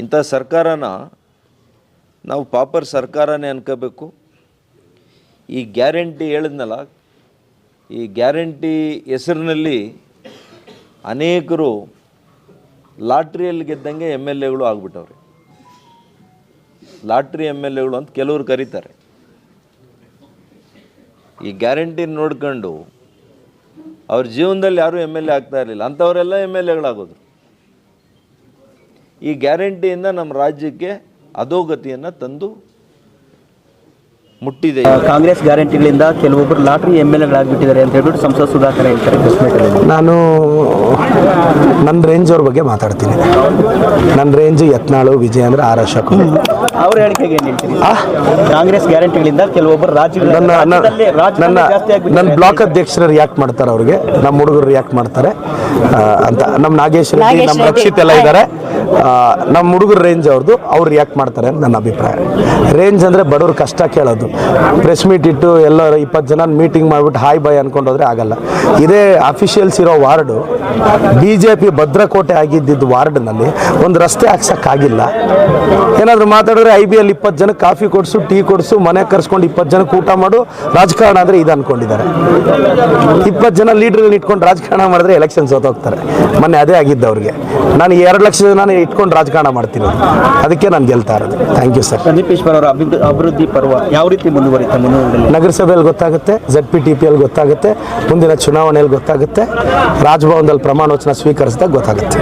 ಇಂಥ ಸರ್ಕಾರನ ನಾವು ಪಾಪರ್ ಸರ್ಕಾರನೇ ಅನ್ಕೋಬೇಕು. ಈ ಗ್ಯಾರಂಟಿ ಹೇಳಿದ್ನಲ್ಲ, ಈ ಗ್ಯಾರಂಟಿ ಹೆಸರಿನಲ್ಲಿ ಅನೇಕರು ಲಾಟ್ರಿಯಲ್ಲಿ ಗೆದ್ದಂಗೆ ಎಂ ಎಲ್ ಎಗಳು ಆಗ್ಬಿಟ್ಟವ್ರೆ. ಲಾಟ್ರಿ ಎಂ ಎಲ್ ಎಗಳು ಅಂತ ಕೆಲವರು ಕರೀತಾರೆ. ಈ ಗ್ಯಾರಂಟಿ ನೋಡ್ಕೊಂಡು ಅವ್ರ ಜೀವನದಲ್ಲಿ ಯಾರೂ ಎಂ ಎಲ್ ಎ ಆಗ್ತಾ ಇರಲಿಲ್ಲ. ಅಂಥವರೆಲ್ಲ ಎಂ ಎಲ್ ಎಗಳಾಗೋದು ಈ ಗ್ಯಾರಂಟಿಯಿಂದ ನಮ್ಮ ರಾಜ್ಯಕ್ಕೆ ಅಧೋಗತಿಯನ್ನು ತಂದು ಮುಟ್ಟಿದೆ. ಕಾಂಗ್ರೆಸ್ ಗ್ಯಾರಂಟಿಗಳಿಂದ ಕೆಲವೊಬ್ಬರು ಲಾಟ್ರಿ ಎಂ ಎಲ್ ಎಗಳಾಗ್ಬಿಟ್ಟಿದ್ದಾರೆ ಅಂತ ಹೇಳ್ಬಿಟ್ಟು ಸಂಸದ ಸುಧಾಕರ್ ಹೇಳ್ತಾರೆ ನಾನು ನನ್ನ ರೇಂಜ್ ಅವ್ರ ಬಗ್ಗೆ ಮಾತಾಡ್ತೀನಿ. ನನ್ನ ರೇಂಜ್ ಯತ್ನಾಳು ವಿಜಯ ಅಂದ್ರೆ ಆರ್ ಎಸ್ ಅವ್ರ ಹೇಳಿಕೆಗೆ ಏನು ಕಾಂಗ್ರೆಸ್ ಗ್ಯಾರಂಟಿಗಳಿಂದ ಕೆಲವೊಬ್ಬರು ರಾಜ್ಯ ನನ್ನ ನನ್ನ ಬ್ಲಾಕ್ ಅಧ್ಯಕ್ಷರು ರಿಯಾಕ್ಟ್ ಮಾಡ್ತಾರೆ ಅವ್ರಿಗೆ. ನಮ್ಮ ಹುಡುಗರು ರಿಯಾಕ್ಟ್ ಮಾಡ್ತಾರೆ. ಅಂತ ನಮ್ಮ ನಾಗೇಶ್ ರೆಡ್ಡಿ ನಮ್ಮ. ರಕ್ಷಿತ್ ಎಲ್ಲ ಇದ್ದಾರೆ. ನಮ್ಮ ಹುಡುಗರ ರೇಂಜ್ ಅವ್ರದ್ದು ಅವ್ರು ರಿಯಾಕ್ಟ್ ಮಾಡ್ತಾರೆ ಅಂತ ನನ್ನ ಅಭಿಪ್ರಾಯ. ರೇಂಜ್ ಅಂದರೆ ಬಡವ್ರ ಕಷ್ಟ ಕೇಳೋದು. ಪ್ರೆಸ್ ಮೀಟ್ ಇಟ್ಟು ಎಲ್ಲರೂ ಇಪ್ಪತ್ತು ಜನ ಮೀಟಿಂಗ್ ಮಾಡಿಬಿಟ್ಟು ಹಾಯ್ ಬಾಯ್ ಅನ್ಕೊಂಡೋದ್ರೆ ಆಗಲ್ಲ. ಇದೇ ಅಫಿಷಿಯಲ್ಸ್ ಇರೋ ವಾರ್ಡು ಬಿ ಜೆ ಪಿ ಭದ್ರಕೋಟೆ ಆಗಿದ್ದಿದ್ದು ವಾರ್ಡ್ನಲ್ಲಿ ಒಂದು ರಸ್ತೆ ಹಾಕ್ಸೋಕ್ಕಾಗಿಲ್ಲ. ಏನಾದರೂ ಮಾತಾಡಿದ್ರೆ ಐ ಬಿ ಎಲ್ ಇಪ್ಪತ್ತು ಜನಕ್ಕೆ ಕಾಫಿ ಕೊಡಿಸು, ಟೀ ಕೊಡಿಸು, ಮನೆ ಕರ್ಸ್ಕೊಂಡು ಇಪ್ಪತ್ತು ಜನಕ್ಕೆ ಊಟ ಮಾಡು. ರಾಜಕಾರಣ ಅಂದರೆ ಇದು ಅಂದ್ಕೊಂಡಿದ್ದಾರೆ ಇಪ್ಪತ್ತು ಜನ ಲೀಡರ್ಗಳನ್ನ ಇಟ್ಕೊಂಡು ರಾಜಕಾರಣ ಮಾಡಿದ್ರೆ ಎಲೆಕ್ಷನ್ ಸೋತೋಗ್ತಾರೆ. ಮೊನ್ನೆ ಅದೇ ಆಗಿದ್ದು ಅವ್ರಿಗೆ. ನಾನು ಎರಡು ಲಕ್ಷ ಜನ ಇಟ್ಕೊಂಡು ರಾಜಕಾರಣ ಮಾಡ್ತೀನಿ. ಅದಕ್ಕೆ ನಾನು ಗೆಲ್ತಾ ಇರೋದು. ಥ್ಯಾಂಕ್ ಯು ಸರ್ ಅವರ ಅಭಿವೃದ್ಧಿ ಪರ್ವ ಯಾವ ರೀತಿ ಮುಂದುವರಿತಾ ನಗರಸಭೆಯಲ್ಲಿ ಗೊತ್ತಾಗುತ್ತೆ Z P T P L ಗೊತ್ತಾಗುತ್ತೆ ಮುಂದಿನ ಚುನಾವಣೆಯಲ್ಲಿ ಗೊತ್ತಾಗುತ್ತೆ ರಾಜಭವನದಲ್ಲಿ ಪ್ರಮಾಣ ವಚನ ಸ್ವೀಕರಿಸಿದಾಗ ಗೊತ್ತಾಗುತ್ತೆ.